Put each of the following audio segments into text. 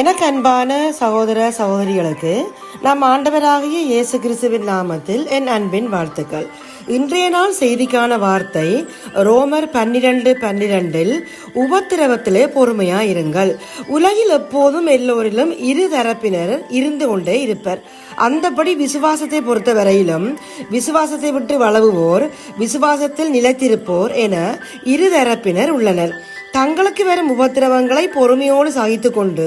எனக்கு அன்பான சகோதர சகோதரிகளுக்கு நம் ஆண்டவராகிய இயேசு கிறிஸ்துவின் நாமத்தில் என் அன்பின் வாழ்த்துக்கள். இன்றைய நாள் செய்திக்கான வார்த்தை ரோமர் பன்னிரண்டு பன்னிரண்டில் உபத்திரவத்திலே பொறுமையா இருங்கள். உலகில் எப்போதும் எல்லோரிலும் இரு தரப்பினர் இருந்து கொண்டே இருப்பர். அந்தபடி விசுவாசத்தை பொறுத்த வரையிலும் விசுவாசத்தை விட்டு வளவுவோர் விசுவாசத்தில் நிலைத்திருப்போர் என இரு தரப்பினர் உள்ளனர். தங்களுக்கு வரும் உபத்திரவங்களை பொறுமையோடு சகித்து கொண்டு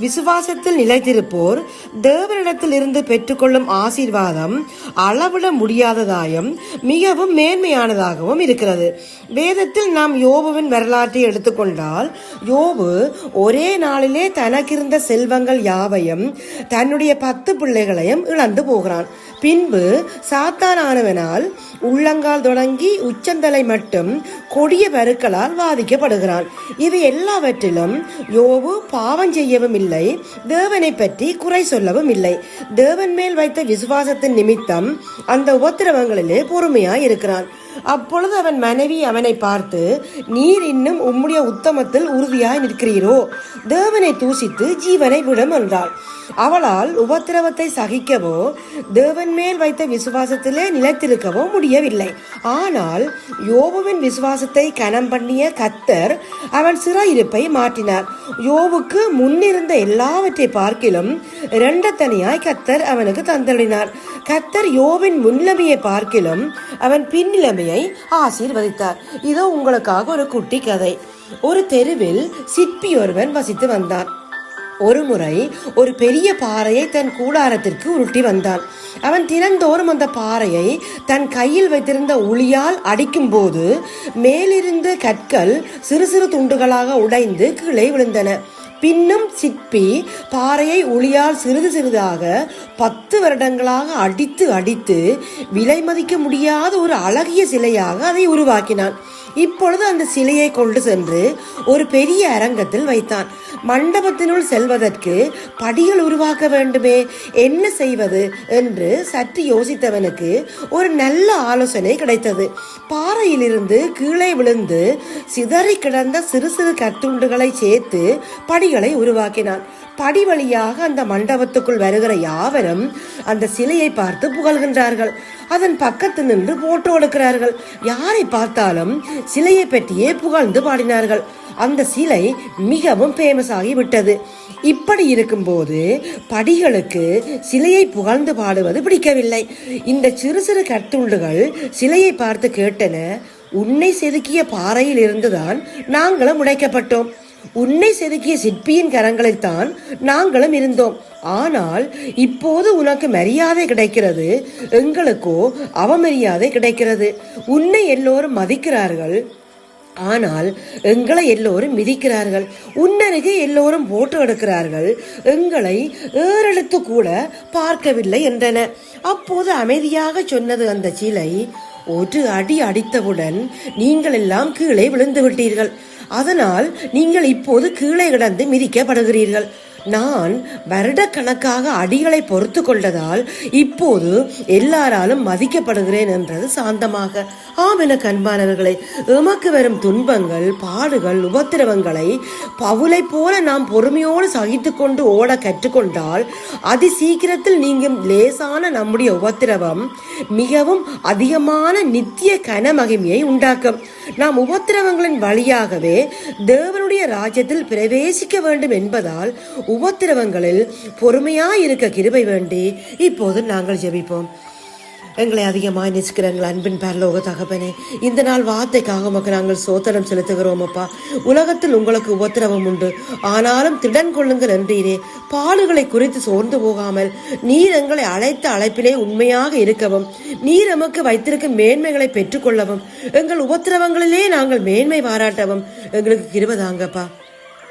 விசுவாசத்தில் நிலைத்திருப்போர் தேவரிடத்தில் இருந்து பெற்றுக்கொள்ளும் ஆசீர்வாதம் அளவிட முடியாததாயும் மிகவும் மேன்மையானதாகவும் இருக்கிறது. வேதத்தில் நாம் யோபுவின் வரலாற்றை எடுத்துக்கொண்டால் யோபு ஒரே நாளிலே தனக்கிருந்த செல்வங்கள் யாவையும் தன்னுடைய பத்து பிள்ளைகளையும் இழந்து போகிறான். பின்பு சாத்தானானவனால் உள்ளங்கால் தொடங்கி உச்சந்தலை மட்டும் கொடிய பருக்களால் வாதிக்கப்படுகிறான். இவை எல்லாவற்றிலும் யோபு பாவம் செய்யவும் இல்லை தேவனை பற்றி குறை சொல்லவும் இல்லை. தேவன் மேல் வைத்த விசுவாசத்தின் நிமித்தம் அந்த உபத்திரவங்களிலே பொறுமையாய் இருக்கிறான். அப்பொழுது அவன் மனைவி அவனை பார்த்து நீர் இன்னும் உம்முடைய உத்தமத்தில் உறுதியாய் நிற்கிறீரோ? தேவனை தூசித்து ஜீவனை விடும் என்றாள். அவளால் உபத்திரவத்தை சகிக்கவோ தேவன் மேல் வைத்த விசுவாசத்திலே நிலைத்திருக்கவோ முடியவில்லை. ஆனால் யோபுவின் விசுவாசத்தை கனம் பண்ணிய கத்தர் அவன் சிறையிருப்பை மாற்றினார். யோவுக்கு முன்னிருந்த எல்லாவற்றை பார்க்கிலும் இரண்டத்தனியாய் கத்தர் அவனுக்கு தந்தளினார். கத்தர் யோவின் முன்னிலைமையை பார்க்கிலும் அவன் பின்னிலைமையை ஆசீர்வதித்தார். இதோ உங்களுக்காக ஒரு குட்டி கதை. ஒரு தெருவில் சிற்பி ஒருவன் வசித்து வந்தான். ஒரு முறை ஒரு பெரிய பாறையை தன் கூடாரத்திற்கு உருட்டி வந்தான். அவன் தினந்தோறும் அந்த பாறையை தன் கையில் வைத்திருந்த உளியால் அடிக்கும் போது மேலிருந்து கற்கள் சிறு சிறு துண்டுகளாக உடைந்து கீழே விழுந்தன. பின்னும் சிற்பி பாறையை ஒளியால் சிறிது சிறிதாக பத்து வருடங்களாக அடித்து அடித்து விலை மதிக்க முடியாத ஒரு அழகிய சிலையாக அதை உருவாக்கினான். இப்பொழுது அந்த சிலையை கொண்டு சென்று ஒரு பெரிய அரங்கத்தில் வைத்தான். மண்டபத்தினுள் செல்வதற்கு படிகள் உருவாக்க வேண்டுமே என்ன செய்வது என்று சற்று யோசித்தவனுக்கு ஒரு நல்ல ஆலோசனை கிடைத்தது. பாறையிலிருந்து கீழே விழுந்து சிதறி கிடந்த சிறு சிறு கத்துண்டுகளை சேர்த்து படிகளை உருவாக்கினான். படி வழியாக அந்த மண்டபத்துக்குள் வருகிற யாவரும் அந்த சிலையை பார்த்து புகழ்கின்றார்கள். அதன் பக்கத்து நின்று போட்டோ எடுக்கிறார்கள். யாரை பார்த்தாலும் சிலையை பற்றியே புகழ்ந்து பாடினார்கள். அந்த சிலை மிகவும் ஃபேமஸ் ஆகிவிட்டது. இப்படி இருக்கும்போது படிகளுக்கு சிலையை புகழ்ந்து பாடுவது பிடிக்கவில்லை. இந்த சிறு சிறு கட்டுண்டுகள் சிலையை பார்த்து கேட்டன உன்னை செதுக்கிய பாறையில் இருந்துதான் நாங்களும் உடைக்கப்பட்டோம். உன்னை செதுக்கிய சிற்பியின் கரங்களில்தான் நாங்களும் இருந்தோம். ஆனால் இப்போது உனக்கு மரியாதை கிடைக்கிறது. எங்களுக்கோ அவமரியாதை கிடைக்கிறது. உன்னை எல்லோரும் மதிக்கிறார்கள். ஆனால் எங்களை எல்லோரும் மிதிக்கிறார்கள். உன்னருகே எல்லோரும் போட்டோ எடுக்கிறார்கள் எங்களை ஏறெழுத்து கூட பார்க்கவில்லை என்றன. அப்போது அமைதியாக சொன்னது அந்த சிலை ஒரு அடி அடித்தவுடன் நீங்கள் எல்லாம் கீழே விழுந்து விட்டீர்கள். அதனால் நீங்கள் இப்போது கீழே கிடந்து மிதிக்கப்படுகிறீர்கள். நான் வருடக்கணக்காக அடிகளை பொறுத்து கொண்டதால் இப்போது எல்லாராலும் மதிக்கப்படுகிறேன் என்றது சாந்தமாக. ஆம் என கண்பானவர்களை எமக்கு வரும் துன்பங்கள் பாடுகள் உபத்திரவங்களை பவுலை போல நாம் பொறுமையோடு சகித்து கொண்டு ஓட கற்றுக்கொண்டால் அதி சீக்கிரத்தில் நீங்கும் லேசான நம்முடைய உபத்திரவம் மிகவும் அதிகமான நித்திய கன மகிமையை உண்டாக்கும். நாம் உபத்திரவங்களின் வழியாகவே தேவனுடைய ராஜ்யத்தில் பிரவேசிக்க வேண்டும் என்பதால் உபத்திரவங்களில் பொறுமையாயிருக்க கிருபை வேண்டி இப்போது நாங்கள் ஜெபிப்போம். எங்களை அதிகமாக நேசிக்கிற எங்கள் அன்பின் பரலோக தகப்பனே இந்த நாள் வார்த்தைக்காக உமக்கு நாங்கள் சோத்திரம் செலுத்துகிறோம் அப்பா. உலகத்தில் உங்களுக்கு உபத்திரவம் உண்டு. ஆனாலும் திடன் கொள்ளுங்கள் என்றீரே. பாடுகளை குறித்து சோர்ந்து போகாமல் நீர் எங்களை அழைத்த அழைப்பிலே உண்மையாக இருக்கவும் நீர் எமக்கு வைத்திருக்கும் மேன்மைகளை பெற்றுக்கொள்ளவும் எங்கள் உபத்திரவங்களிலே நாங்கள் மேன்மை பாராட்டவும் எங்களுக்கு கிருபதாங்கப்பா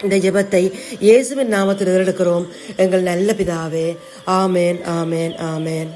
இந்த ஜெபத்தை இயேசுவின் நாமத்தில் எடுக்கிறோம் எங்கள் நல்ல பிதாவே ஆமேன் ஆமேன் ஆமேன்.